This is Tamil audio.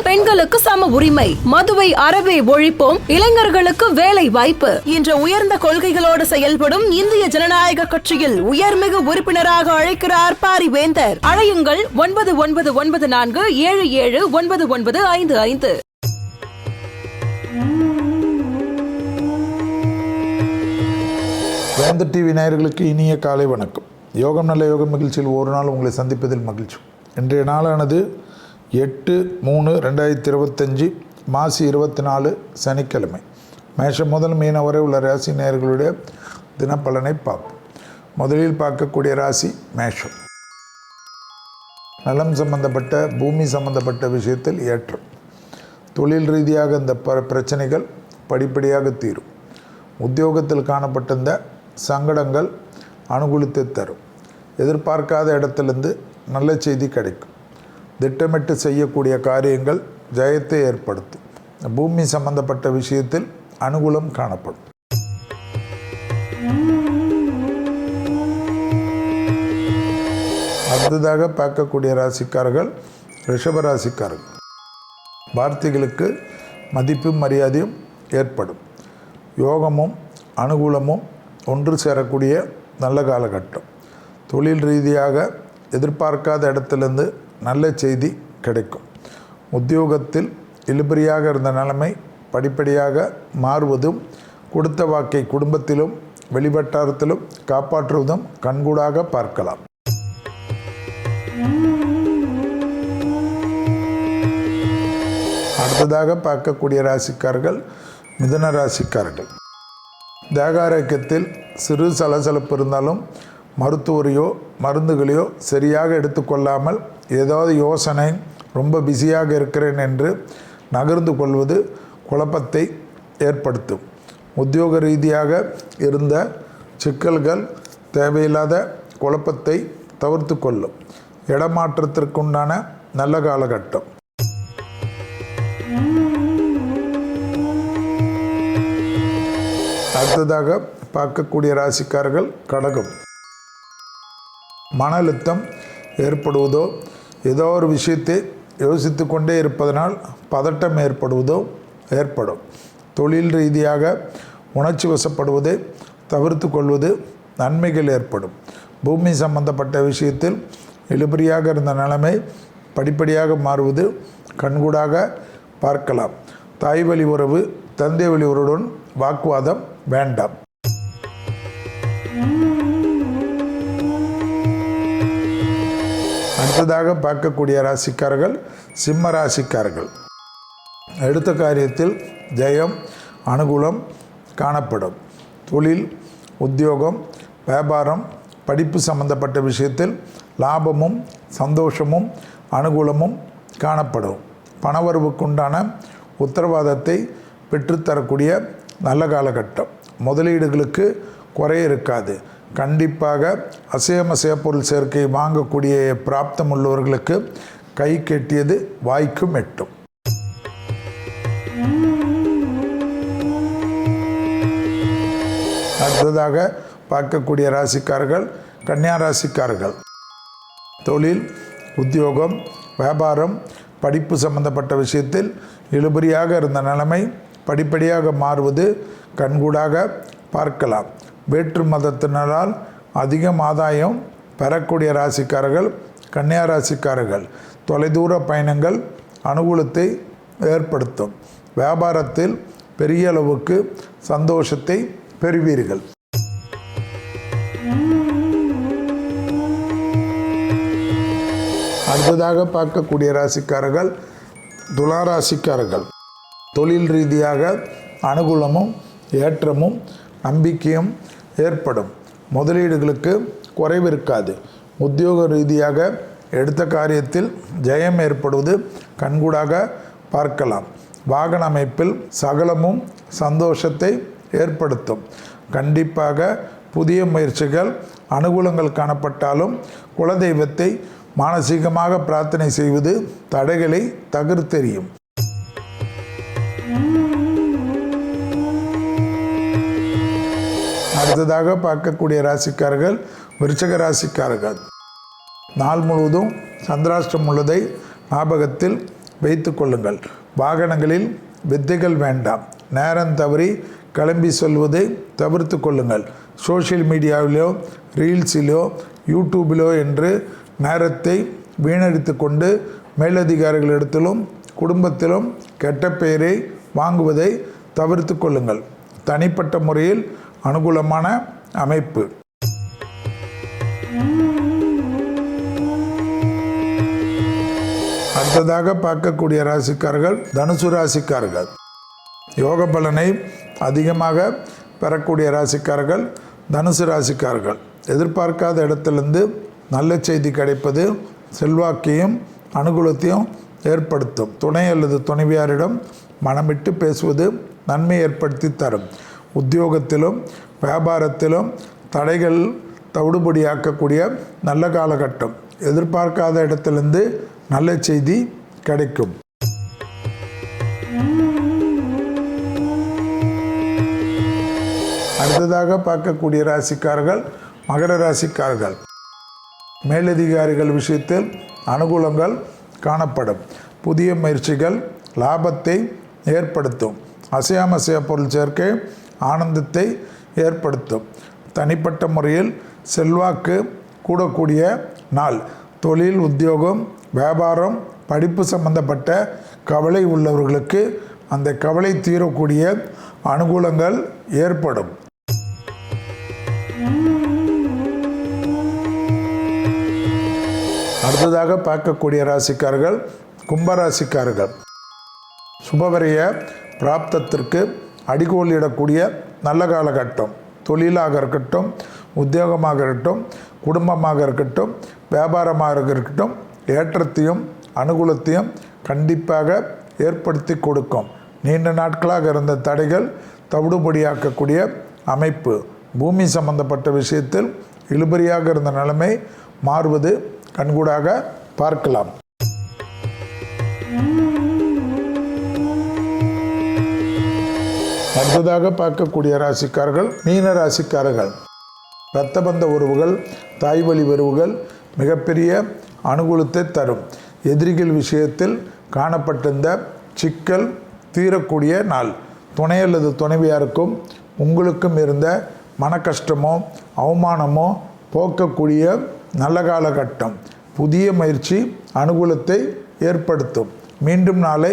பெண்களுக்கு சம உரிமை மதுவை அறவே ஒழிப்போம் இளைஞர்களுக்கு வேலை வாய்ப்பு. என்ற உயர்ந்த கொள்கைகளோடு செயல்படும் இந்திய ஜனநாயக கட்சியில் உயர்மிகு உறுப்பினராக அழைக்கிறார் பாரிவேந்தர். அழையுங்கள் ஒன்பது ஒன்பது ஒன்பது நான்கு ஏழு ஏழு ஒன்பது ஒன்பது ஐந்து ஐந்து. வேந்த டிவி நேயர்களுக்கு இனிய காலை வணக்கம். யோகம் நல்ல யோகம் நிகழ்ச்சியில் ஒரு நாள் உங்களை சந்திப்பதில் மகிழ்ச்சி. இன்றைய நாளானது எட்டு மூணு ரெண்டாயிரத்தி இருபத்தஞ்சி மாசி இருபத்தி நாலு சனிக்கிழமை. மேஷம் முதல் மீன வரை உள்ள ராசி நேயர்களுடைய தினப்பலனை பார்ப்போம். முதலில் பார்க்கக்கூடிய ராசி மேஷம். நலம் சம்பந்தப்பட்ட பூமி சம்பந்தப்பட்ட விஷயத்தில் ஏற்றம். தொழில் ரீதியாக இந்த ப பிரச்சனைகள் படிப்படியாக தீரும். உத்தியோகத்தில் காணப்பட்டிருந்த சங்கடங்கள் அனுகூலித்து தரும். எதிர்பார்க்காத இடத்துலேருந்து நல்ல செய்தி கிடைக்கும். திட்டமிட்டு செய்யக்கூடிய காரியங்கள் ஜெயத்தை ஏற்படுத்தும். பூமி சம்பந்தப்பட்ட விஷயத்தில் அனுகூலம் காணப்படும். அடுத்ததாக பார்க்கக்கூடிய ராசிக்காரர்கள் ரிஷப ராசிக்காரர்கள். வார்த்தைகளுக்கு மதிப்பும் மரியாதையும் ஏற்படும். யோகமும் அனுகூலமும் ஒன்று சேரக்கூடிய நல்ல காலகட்டம். தொழில் ரீதியாக எதிர்பார்க்காத இடத்துலேருந்து நல்ல செய்தி கிடைக்கும். உத்தியோகத்தில் இழுபறியாக இருந்த நிலைமை படிப்படியாக மாறுவதும் கொடுத்த வாக்கை குடும்பத்திலும் வெளிவட்டாரத்திலும் காப்பாற்றுவதும் கண்கூடாக பார்க்கலாம். அடுத்ததாக பார்க்கக்கூடிய ராசிக்காரர்கள் மிதுன ராசிக்காரர்கள். தேகாரோக்கியத்தில் சிறு சலசலப்பு இருந்தாலும் மருத்துவரையோ மருந்துகளையோ சரியாக எடுத்துக்கொள்ளாமல் ஏதாவது யோசனை ரொம்ப பிஸியாக இருக்கிறேன் என்று நகர்ந்து கொள்வது குழப்பத்தை ஏற்படுத்தும். உத்தியோக ரீதியாக இருந்த சிக்கல்கள் தேவையில்லாத குழப்பத்தை தவிர்த்து கொள்ளும். இடமாற்றத்திற்குண்டான நல்ல காலகட்டம். அடுத்ததாக பார்க்கக்கூடிய ராசிக்காரர்கள் கடகம். மன அழுத்தம் ஏற்படுவதோ ஏதோ ஒரு விஷயத்தை யோசித்து கொண்டே இருப்பதனால் பதட்டம் ஏற்படுவதோ ஏற்படும். தொழில் ரீதியாக உணர்ச்சி வசப்படுவதை தவிர்த்து கொள்வது நன்மைகள் ஏற்படும். பூமி சம்பந்தப்பட்ட விஷயத்தில் இழுபறியாக இருந்த நிலைமை படிப்படியாக மாறுவது கண்கூடாக பார்க்கலாம். தாய் வழி உறவு தந்தை வழி உறவுடன் வாக்குவாதம் வேண்டாம். அடுத்ததாக பார்க்கக்கூடிய ராசிக்காரர்கள் சிம்ம ராசிக்காரர்கள். எடுத்த காரியத்தில் ஜெயம் அனுகூலம் காணப்படும். தொழில் உத்தியோகம் வியாபாரம் படிப்பு சம்பந்தப்பட்ட விஷயத்தில் லாபமும் சந்தோஷமும் அனுகூலமும் காணப்படும். பணவரவுக்குண்டான உத்தரவாதத்தை பெற்றுத்தரக்கூடிய நல்ல காலகட்டம். முதலீடுகளுக்கு குறை இருக்காது. கண்டிப்பாக அசையம பொருள் சேர்க்கை வாங்கக்கூடிய பிராப்தம் உள்ளவர்களுக்கு கை கெட்டியது வாய்க்கும் எட்டும். அடுத்ததாக பார்க்கக்கூடிய ராசிக்காரர்கள் கன்னியா ராசிக்காரர்கள். தொழில் உத்தியோகம் வியாபாரம் படிப்பு சம்பந்தப்பட்ட விஷயத்தில் இழுபறியாக இருந்த நிலைமை படிப்படியாக மாறுவது கண்கூடாக பார்க்கலாம். வேற்று மதத்தினரால் அதிகம் ஆதாயம் பெறக்கூடிய ராசிக்காரர்கள் கன்னியா ராசிக்காரர்கள். தொலைதூர பயணங்கள் அனுகூலத்தை ஏற்படுத்தும். வியாபாரத்தில் பெரிய அளவுக்கு சந்தோஷத்தை பெறுவீர்கள். அடுத்ததாக பார்க்கக்கூடிய ராசிக்காரர்கள் துலா ராசிக்காரர்கள். தொழில் ரீதியாக அனுகூலமும் ஏற்றமும் நம்பிக்கையும் ஏற்படும். முதலீடுகளுக்கு குறைவு இருக்காது. உத்தியோக ரீதியாக எடுத்த காரியத்தில் ஜெயம் ஏற்படுவது கண்கூடாக பார்க்கலாம். வாகன அமைப்பில் சகலமும் சந்தோஷத்தை ஏற்படுத்தும். கண்டிப்பாக புதிய முயற்சிகள் அனுகூலங்கள் காணப்பட்டாலும் குலதெய்வத்தை மானசீகமாக பிரார்த்தனை செய்வது தடைகளை தகர்த்தெறியும். அடுத்ததாக பார்க்கக்கூடிய ராசிக்காரர்கள் விருச்சக ராசிக்காரர்கள். நாள் முழுவதும் சந்திராஷ்டம் உள்ளதை ஞாபகத்தில் வைத்து கொள்ளுங்கள். வாகனங்களில் வித்தைகள் வேண்டாம். நேரம் தவறி கிளம்பி சொல்வதை தவிர்த்து கொள்ளுங்கள். சோஷியல் மீடியாவிலோ ரீல்ஸிலோ யூடியூபிலோ என்று நேரத்தை வீணடித்து கொண்டு மேலதிகாரிகளிடத்திலும் குடும்பத்திலும் கெட்ட பெயரை வாங்குவதை தவிர்த்து கொள்ளுங்கள். தனிப்பட்ட முறையில் அனுகூலமான அமைப்பு. அடுத்ததாக பார்க்கக்கூடிய ராசிக்காரர்கள் தனுசு ராசிக்காரர்கள். யோக பலனை அதிகமாக பெறக்கூடிய ராசிக்காரர்கள் தனுசு ராசிக்காரர்கள். எதிர்பார்க்காத இடத்திலிருந்து நல்ல செய்தி கிடைப்பது செல்வாக்கையும் அனுகூலத்தையும் ஏற்படுத்தும். துணை அல்லது துணைவியாரிடம் மனமிட்டு பேசுவது நன்மை ஏற்படுத்தி தரும். உத்தியோகத்திலும் வியாபாரத்திலும் தடைகள் தவிடுபடியாக்கக்கூடிய நல்ல காலகட்டம். எதிர்பார்க்காத இடத்திலிருந்து நல்ல செய்தி கிடைக்கும். அடுத்ததாக பார்க்கக்கூடிய ராசிக்காரர்கள் மகர ராசிக்காரர்கள். மேலதிகாரிகள் விஷயத்தில் அனுகூலங்கள் காணப்படும். புதிய முயற்சிகள் லாபத்தை ஏற்படுத்தும். அசையாமசைய பொருள் சேர்க்கை ஆனந்தத்தை ஏற்படுத்தும். தனிப்பட்ட முறையில் செல்வாக்கு கூடக்கூடிய நாள். தொழில் உத்தியோகம் வியாபாரம் படிப்பு சம்பந்தப்பட்ட கவலை உள்ளவர்களுக்கு அந்த கவலை தீரக்கூடிய அனுகூலங்கள் ஏற்படும். அடுத்ததாக பார்க்கக்கூடிய ராசிக்காரர்கள் கும்பராசிக்காரர்கள். சுபவரிய பிராப்தத்திற்கு அடிகோலிடக்கூடிய நல்ல காலகட்டம் தொழிலாக இருக்கட்டும் உத்தியோகமாக இருக்கட்டும் குடும்பமாக இருக்கட்டும் வியாபாரமாக இருக்கட்டும் ஏற்றத்தையும் அனுகூலத்தையும் கண்டிப்பாக ஏற்படுத்தி கொடுக்கும். நீண்ட நாட்களாக இருந்த தடைகள் தவிடுபடியாக்கக்கூடிய அமைப்பு பூமி சம்பந்தப்பட்ட விஷயத்தில் இழுபறியாக இருந்த நிலைமை மாறுவது கண்கூடாக பார்க்கலாம். அடுத்ததாக பார்க்கக்கூடிய ராசிக்காரர்கள் மீன ராசிக்காரர்கள். இரத்தபந்த உறவுகள் தாய் வழி உறவுகள் மிகப்பெரிய அனுகூலத்தை தரும். எதிரிகள் விஷயத்தில் காணப்பட்டிருந்த சிக்கல் தீரக்கூடிய நாள். துணை அல்லது துணைவியாருக்கும் உங்களுக்கும் இருந்த மன கஷ்டமோ அவமானமோ போக்கக்கூடிய நல்ல காலகட்டம். புதிய முயற்சி அனுகூலத்தை ஏற்படுத்தும். மீண்டும் நாளை